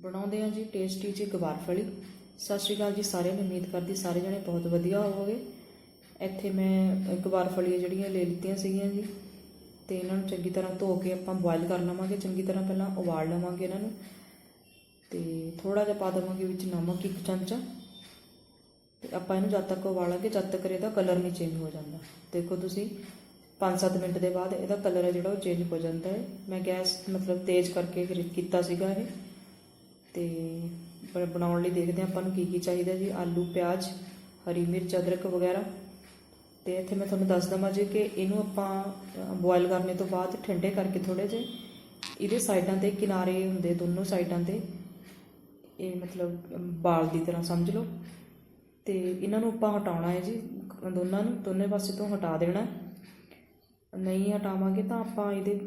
ਬਣਾਉਂਦੇ ਹਾਂ ਜੀ ਟੇਸਟੀ ਜੀ ਗਵਾਰਫਲੀ ਸਤਿ ਸ਼੍ਰੀ ਅਕਾਲ ਜੀ ਸਾਰਿਆਂ ਨੂੰ, ਉਮੀਦ ਕਰਦੀ ਸਾਰੇ ਜਣੇ ਬਹੁਤ ਵਧੀਆ ਹੋਵੋਗੇ। ਇੱਥੇ ਮੈਂ ਗਵਾਰਫਲੀ ਜਿਹੜੀਆਂ ਲੈ ਲਿੱਤੀਆਂ ਸੀਗੀਆਂ ਜੀ, ਤੇ ਇਹਨਾਂ ਨੂੰ ਚੰਗੀ ਤਰ੍ਹਾਂ ਧੋ ਕੇ ਆਪਾਂ ਬੋਇਲ ਕਰ ਲਵਾਂਗੇ। ਚੰਗੀ ਤਰ੍ਹਾਂ ਪਹਿਲਾਂ ਉਬਾਲ ਲਵਾਂਗੇ ਇਹਨਾਂ ਨੂੰ। ਤੇ ਥੋੜਾ ਜਿਹਾ ਪਾ ਦੇਵਾਂਗੇ ਵਿੱਚ ਨਮਕ, ਇੱਕ ਚਮਚਾ। ਤੇ ਆਪਾਂ ਇਹਨੂੰ ਜਦ ਤੱਕ ਉਬਾਲਾਂਗੇ, ਜਦ ਤੱਕ ਇਹਦਾ ਕਲਰ ਨਹੀਂ ਚੇਂਜ ਹੋ ਜਾਂਦਾ। ਦੇਖੋ ਤੁਸੀਂ 5-7 ਮਿੰਟ ਦੇ ਬਾਅਦ ਇਹਦਾ ਕਲਰ ਹੈ ਜਿਹੜਾ ਉਹ ਚੇਂਜ ਹੋ ਜਾਂਦਾ ਹੈ। ਮੈਂ ਗੈਸ ਮਤਲਬ ਤੇਜ਼ ਕਰਕੇ ਫਿਰ ਕੀਤਾ ਸੀਗਾ ਇਹ। ਤੇ ਬਣਾਉਣ ਲਈ ਦੇਖਦੇ ਹਾਂ ਆਪਾਂ ਨੂੰ ਕੀ ਕੀ ਚਾਹੀਦਾ ਜੀ, ਆਲੂ, ਪਿਆਜ਼, ਹਰੀ ਮਿਰਚ, ਅਦਰਕ ਵਗੈਰਾ। ਤੇ ਇੱਥੇ ਮੈਂ ਤੁਹਾਨੂੰ ਦੱਸ ਦਵਾਂ ਜੀ ਕਿ ਇਹਨੂੰ ਆਪਾਂ ਬੋਇਲ ਕਰਨੇ ਤੋਂ ਬਾਅਦ ਠੰਡੇ ਕਰਕੇ ਥੋੜੇ ਜਿਹੇ ਇਹਦੇ ਸਾਈਡਾਂ ਤੇ ਕਿਨਾਰੇ ਹੁੰਦੇ ਦੋਨੋਂ ਸਾਈਡਾਂ ਤੇ, ਇਹ ਮਤਲਬ ਬਾਲ ਦੀ ਤਰ੍ਹਾਂ ਸਮਝ ਲਓ। ਤੇ ਇਹਨਾਂ ਨੂੰ ਆਪਾਂ ਹਟਾਉਣਾ ਹੈ ਜੀ, ਦੋਨਾਂ ਨੂੰ, ਦੋਨੇ ਪਾਸੇ ਤੋਂ ਹਟਾ ਦੇਣਾ। ਨਹੀਂ ਹਟਾਵਾਂਗੇ ਤਾਂ ਆਪਾਂ ਇਹਦੇ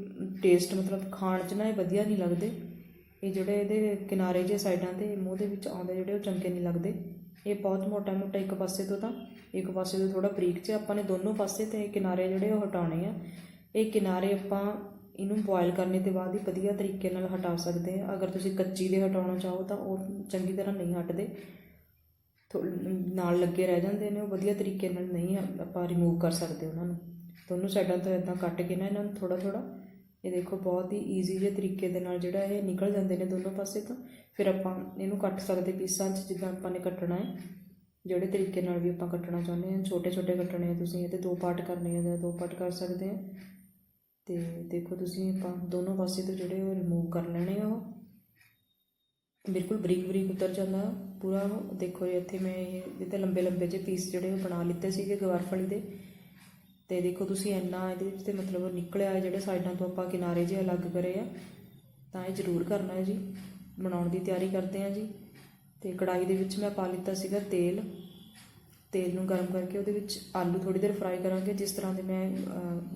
ਟੇਸਟ ਮਤਲਬ ਖਾਣ 'ਚ ਨਾ ਇਹ ਵਧੀਆ ਨਹੀਂ ਲੱਗਦੇ। ਇਹ ਜਿਹੜੇ ਇਹਦੇ ਕਿਨਾਰੇ ਜੇ ਸਾਈਡਾਂ ਤੇ ਮੂੰਹ ਦੇ ਵਿੱਚ ਆਉਂਦੇ ਜਿਹੜੇ ਉਹ ਚੰਗੇ ਨਹੀਂ ਲੱਗਦੇ। ਇਹ ਬਹੁਤ ਮੋਟਾ ਮੋਟਾ ਇੱਕ ਪਾਸੇ ਤੋਂ ਤਾਂ, ਇੱਕ ਪਾਸੇ ਤੋਂ ਥੋੜਾ ਬਰੀਕ 'ਚ ਆਪਾਂ ਨੇ ਦੋਨੋਂ ਪਾਸੇ ਤੇ ਕਿਨਾਰੇ ਜਿਹੜੇ ਉਹ ਹਟਾਉਣੇ ਆ। ਇਹ ਕਿਨਾਰੇ ਆਪਾਂ ਇਹਨੂੰ ਬੋਇਲ ਕਰਨੇ ਦੇ ਬਾਅਦ ਹੀ ਵਧੀਆ ਤਰੀਕੇ ਨਾਲ ਹਟਾ ਸਕਦੇ ਆ। ਅਗਰ ਤੁਸੀਂ ਕੱਚੀ ਦੇ ਹਟਾਉਣਾ ਚਾਹੋ ਤਾਂ ਉਹ ਚੰਗੀ ਤਰ੍ਹਾਂ ਨਹੀਂ ਹਟਦੇ। ਥੋ- ਨਾਲ ਲੱਗੇ ਰਹਿ ਜਾਂਦੇ ਨੇ, ਉਹ ਵਧੀਆ ਤਰੀਕੇ ਨਾਲ ਨਹੀਂ ਆਪਾਂ ਰਿਮੂਵ ਕਰ ਸਕਦੇ ਉਹਨਾਂ ਨੂੰ। ਦੋਨੋਂ ਸਾਈਡਾਂ ਤੋਂ ਇਦਾਂ ਕੱਟ ਕੇ ਨਾ ਇਹਨਾਂ ਨੂੰ ਥੋੜਾ ਥੋੜਾ ਇਹ ਦੇਖੋ ਬਹੁਤ ਹੀ ਈਜ਼ੀ ਜਿਹੇ ਤਰੀਕੇ ਦੇ ਨਾਲ ਜਿਹੜਾ ਇਹ ਨਿਕਲ ਜਾਂਦੇ ਨੇ ਦੋਨੋਂ ਪਾਸੇ ਤੋਂ। ਫਿਰ ਆਪਾਂ ਇਹਨੂੰ ਕੱਟ ਸਕਦੇ ਪੀਸਾਂ 'ਚ, ਜਿੱਦਾਂ ਆਪਾਂ ਨੇ ਕੱਟਣਾ ਹੈ। ਜਿਹੜੇ ਤਰੀਕੇ ਨਾਲ ਵੀ ਆਪਾਂ ਕੱਟਣਾ ਚਾਹੁੰਦੇ ਹਾਂ। ਛੋਟੇ ਛੋਟੇ ਕੱਟਣੇ ਆ ਤੁਸੀਂ ਇਹਦੇ ਦੋ ਪਾਰਟ ਕਰਨੇ ਆ ਤਾਂ ਦੋ ਪਾਰਟ ਕਰ ਸਕਦੇ ਆ। ਤੇ ਦੇਖੋ ਤੁਸੀਂ ਆਪਾਂ ਦੋਨੋਂ ਪਾਸੇ ਤੋਂ ਜਿਹੜੇ ਉਹ ਰਿਮੂਵ ਕਰ ਲੈਣੇ ਆ ਉਹ। ਬਿਲਕੁਲ ਬਰੀਕ ਬਰੀਕ ਉਤਰ ਜਾਂਦਾ ਪੂਰਾ ਉਹ। ਦੇਖੋ ਜੀ, ਇੱਥੇ ਮੈਂ ਇਹ ਇਹਦੇ ਲੰਬੇ ਲੰਬੇ ਜਿਹੇ ਪੀਸ ਜਿਹੜੇ ਉਹ ਬਣਾ ਲਿੱਤੇ ਸੀਗੇ ਗਵਾਰਫਲੀ ਦੇ। ਤੇ ਦੇਖੋ ਤੁਸੀਂ ਇੰਨਾ ਇਹਦੇ ਵਿੱਚ ਤੇ ਮਤਲਬ ਨਿਕਲਿਆ ਜਿਹੜੇ ਸਾਈਡਾਂ ਤੋਂ ਆਪਾਂ ਕਿਨਾਰੇ ਜਿਹੇ ਅਲੱਗ ਕਰੇ ਆ, ਤਾਂ ਇਹ ਜ਼ਰੂਰ ਕਰਨਾ ਹੈ ਜੀ। ਬਣਾਉਣ ਦੀ ਤਿਆਰੀ ਕਰਦੇ ਆ ਜੀ। ਤੇ ਕੜਾਈ ਦੇ ਵਿੱਚ ਮੈਂ ਪਾ ਲਿੱਤਾ ਸੀਗਾ ਤੇਲ। ਤੇਲ ਨੂੰ ਗਰਮ ਕਰਕੇ ਉਹਦੇ ਵਿੱਚ ਆਲੂ ਥੋੜੀ ਦੇਰ ਫਰਾਈ ਕਰਾਂਗੇ, ਜਿਸ ਤਰ੍ਹਾਂ ਦੇ ਮੈਂ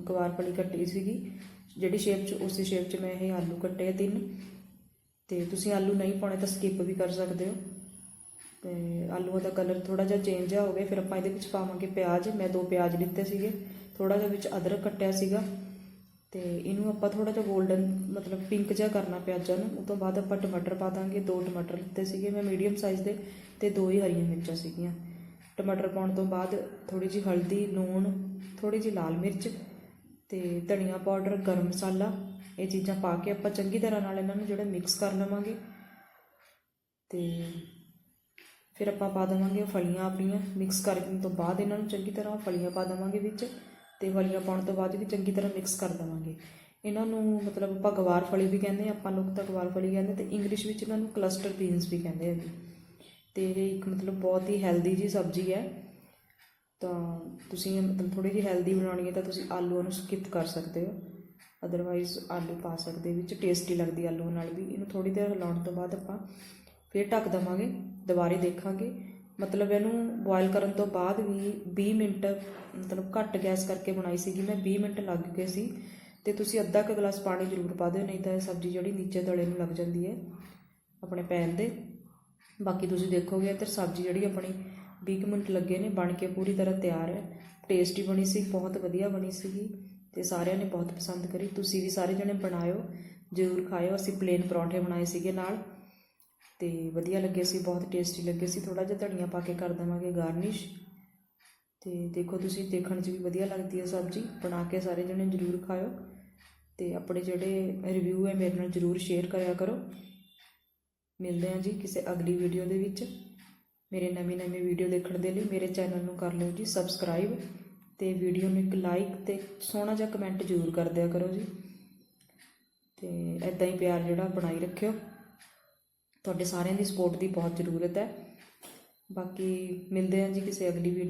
ਗਵਾਰ ਪਲੀ ਕੱਟੀ ਸੀਗੀ। ਜਿਹੜੀ ਸ਼ੇਪ 'ਚ, ਉਸੇ ਸ਼ੇਪ 'ਚ ਮੈਂ ਇਹ ਆਲੂ ਕੱਟੇ ਆ ਤਿੰਨ। ਤੇ ਤੁਸੀਂ ਆਲੂ ਨਹੀਂ ਪਾਉਣੇ ਤਾਂ ਸਕਿਪ ਵੀ ਕਰ ਸਕਦੇ ਹੋ। ਤੇ ਆਲੂਆਂ ਦਾ ਕਲਰ ਥੋੜਾ ਜਿਹਾ ਚੇਂਜ ਹੋ ਗਿਆ, ਫਿਰ ਆਪਾਂ ਇਹਦੇ ਵਿੱਚ ਪਾਵਾਂਗੇ ਪਿਆਜ਼। ਮੈਂ ਦੋ ਪਿਆਜ਼ ਲਿੱਤੇ ਸੀਗੇ। ਥੋੜਾ ਜਿਹਾ ਵਿੱਚ ਅਦਰਕ ਕੱਟਿਆ ਸੀਗਾ ਤੇ ਇਹਨੂੰ ਆਪਾਂ ਥੋੜਾ ਜਿਹਾ 골ਡਨ ਮਤਲਬ ਪਿੰਕ ਜਿਹਾ ਕਰਨਾ ਪਿਆਜ਼ਾਂ ਨੂੰ ਉਸ ਤੋਂ ਬਾਅਦ ਆਪਾਂ ਟਮਾਟਰ ਪਾ ਦਾਂਗੇ। ਦੋ ਟਮਾਟਰ ਲਿੱਤੇ ਸੀਗੇ। ਮੈਂ ਮੀਡੀਅਮ ਸਾਈਜ਼ ਦੇ ਤੇ ਦੋ ਹੀ ਹਰੀਆਂ ਮਿਰਚਾਂ ਸੀਗੀਆਂ। ਟਮਾਟਰ ਪਾਉਣ ਤੋਂ ਬਾਅਦ ਥੋੜੀ ਜਿਹੀ ਹਲਦੀ, ਲੂਣ ਥੋੜੀ ਜਿਹੀ ਲਾਲ ਮਿਰਚ ਤੇ ਧਨੀਆ ਪਾਊਡਰ, ਗਰਮ ਮਸਾਲਾ, ਇਹ ਚੀਜ਼ਾਂ ਪਾ ਕੇ ਆਪਾਂ ਚੰਗੀ ਤਰ੍ਹਾਂ ਨਾਲ ਇਹਨਾਂ ਨੂੰ ਜਿਹੜਾ ਮਿਕਸ ਕਰ ਲਵਾਂਗੇ। ਤੇ ਫਿਰ ਆਪਾਂ ਪਾ ਦੇਵਾਂਗੇ ਫਲੀਆਂ ਆਪਣੀਆਂ। ਮਿਕਸ ਕਰਨ ਤੋਂ ਬਾਅਦ ਇਹਨਾਂ ਨੂੰ ਚੰਗੀ ਤਰ੍ਹਾਂ ਫਲੀਆਂ ਪਾ ਦੇਵਾਂਗੇ ਵਿੱਚ। ਅਤੇ ਫਲੀਆਂ ਪਾਉਣ ਤੋਂ ਬਾਅਦ ਵੀ ਚੰਗੀ ਤਰ੍ਹਾਂ ਮਿਕਸ ਕਰ ਦੇਵਾਂਗੇ ਇਹਨਾਂ ਨੂੰ ਮਤਲਬ ਆਪਾਂ ਗਵਾਰ ਫਲੀ ਵੀ ਕਹਿੰਦੇ ਆਪਾਂ ਲੋਕ ਤਾਂ ਗਵਾਰ ਫਲੀ ਕਹਿੰਦੇ ਅਤੇ ਇੰਗਲਿਸ਼ ਵਿੱਚ ਇਹਨਾਂ ਨੂੰ ਕਲਸਟਰ ਬੀਨਸ ਵੀ ਕਹਿੰਦੇ ਆ ਜੀ। ਤੇ ਇਹ ਇੱਕ ਮਤਲਬ ਬਹੁਤ ਹੀ ਹੈਲਦੀ ਜੀ ਸਬਜ਼ੀ ਹੈ। ਤਾਂ ਤੁਸੀਂ ਮਤਲਬ ਥੋੜੀ ਜਿਹੀ ਹੈਲਦੀ ਬਣਾਉਣੀ ਹੈ ਤਾਂ ਤੁਸੀਂ ਆਲੂਆਂ ਨੂੰ ਸਕਿਪ ਕਰ ਸਕਦੇ ਹੋ। ਅਦਰਵਾਈਜ਼ ਆਲੂ ਪਾ ਸਕਦੇ, ਵਿੱਚ ਟੇਸਟੀ ਲੱਗਦੀ ਆਲੂ ਨਾਲ ਵੀ। ਇਹਨੂੰ ਥੋੜੀ ਦੇਰ ਹਿਲਾਉਣ ਤੋਂ ਬਾਅਦ ਆਪਾਂ ਫਿਰ ਢੱਕ ਦਵਾਂਗੇ, ਦੁਬਾਰੇ ਦੇਖਾਂਗੇ। ਮਤਲਬ ਇਹਨੂੰ ਬੋਇਲ ਕਰਨ ਤੋਂ ਬਾਅਦ ਵੀ 20 ਮਿੰਟ, ਮਤਲਬ ਘੱਟ ਗੈਸ ਕਰਕੇ ਬਣਾਈ ਸੀਗੀ। ਮੈਂ ਵੀਹ ਮਿੰਟ ਲੱਗ ਗਏ ਸੀ ਅਤੇ ਤੁਸੀਂ ਅੱਧਾ ਕੁ ਗਲਾਸ ਪਾਣੀ ਜ਼ਰੂਰ ਪਾ ਦਿਓ, ਨਹੀਂ ਤਾਂ ਇਹ ਸਬਜ਼ੀ ਜਿਹੜੀ ਨੀਚੇ ਦਲੇ ਨੂੰ ਲੱਗ ਜਾਂਦੀ ਹੈ ਆਪਣੇ ਪੈਨ ਦੇ। ਬਾਕੀ ਤੁਸੀਂ ਦੇਖੋਗੇ ਇੱਧਰ ਸਬਜ਼ੀ ਜਿਹੜੀ ਆਪਣੀ 20 ਕੁ ਮਿੰਟ ਲੱਗੇ ਨੇ, ਬਣ ਕੇ ਪੂਰੀ ਤਰ੍ਹਾਂ ਤਿਆਰ ਹੈ। ਟੇਸਟੀ ਬਣੀ ਸੀ, ਬਹੁਤ ਵਧੀਆ ਬਣੀ ਸੀਗੀ ਤੇ ਸਾਰਿਆਂ ਨੇ ਬਹੁਤ ਪਸੰਦ ਕਰੀ। ਤੁਸੀਂ ਵੀ ਸਾਰੇ ਜਣੇ ਬਣਾਇਓ, ਜ਼ਰੂਰ ਖਾਇਓ। ਅਸੀਂ ਪਲੇਨ ਪਰੌਂਠੇ ਬਣਾਏ ਸੀਗੇ ਨਾਲ। ਅਤੇ ਵਧੀਆ ਲੱਗੇ ਸੀ, ਬਹੁਤ ਟੇਸਟੀ ਲੱਗੇ ਸੀ। ਥੋੜ੍ਹਾ ਜਿਹਾ ਧਨੀਆ ਪਾ ਕੇ ਕਰ ਦੇਵਾਂਗੇ ਗਾਰਨਿਸ਼ ਅਤੇ ਦੇਖੋ ਤੁਸੀਂ, ਦੇਖਣ 'ਚ ਵੀ ਵਧੀਆ ਲੱਗਦੀ ਹੈ ਸਬਜ਼ੀ। ਬਣਾ ਕੇ ਸਾਰੇ ਜਣੇ ਜ਼ਰੂਰ ਖਾਇਓ। ਅਤੇ ਆਪਣੇ ਜਿਹੜੇ ਰਿਵਿਊ ਹੈ, ਮੇਰੇ ਨਾਲ ਜ਼ਰੂਰ ਸ਼ੇਅਰ ਕਰਿਆ ਕਰੋ। ਮਿਲਦੇ ਹਾਂ ਜੀ ਕਿਸੇ ਅਗਲੀ ਵੀਡੀਓ ਦੇ ਵਿੱਚ। ਮੇਰੇ ਨਵੀਂ ਨਵੀਂ ਵੀਡੀਓ ਦੇਖਣ ਦੇ ਲਈ ਮੇਰੇ ਚੈਨਲ ਨੂੰ ਕਰ ਲਿਓ ਜੀ ਸਬਸਕ੍ਰਾਈਬ ਤੇ ਵੀਡੀਓ ਨੂੰ ਇੱਕ ਲਾਈਕ ਤੇ ਸੋਹਣਾ ਜਿਹਾ ਕਮੈਂਟ ਜ਼ਰੂਰ ਕਰ ਦਿਆ ਕਰੋ ਜੀ। ਤੇ ਐਦਾਂ ਹੀ ਪਿਆਰ ਜਿਹੜਾ ਬਣਾਈ ਰੱਖਿਓ। ਤੁਹਾਡੇ ਸਾਰਿਆਂ ਦੀ ਸਪੋਰਟ ਦੀ ਬਹੁਤ ਜ਼ਰੂਰਤ ਹੈ। ਬਾਕੀ ਮਿਲਦੇ ਹਾਂ ਜੀ ਕਿਸੇ ਅਗਲੀ ਵੀਡੀਓ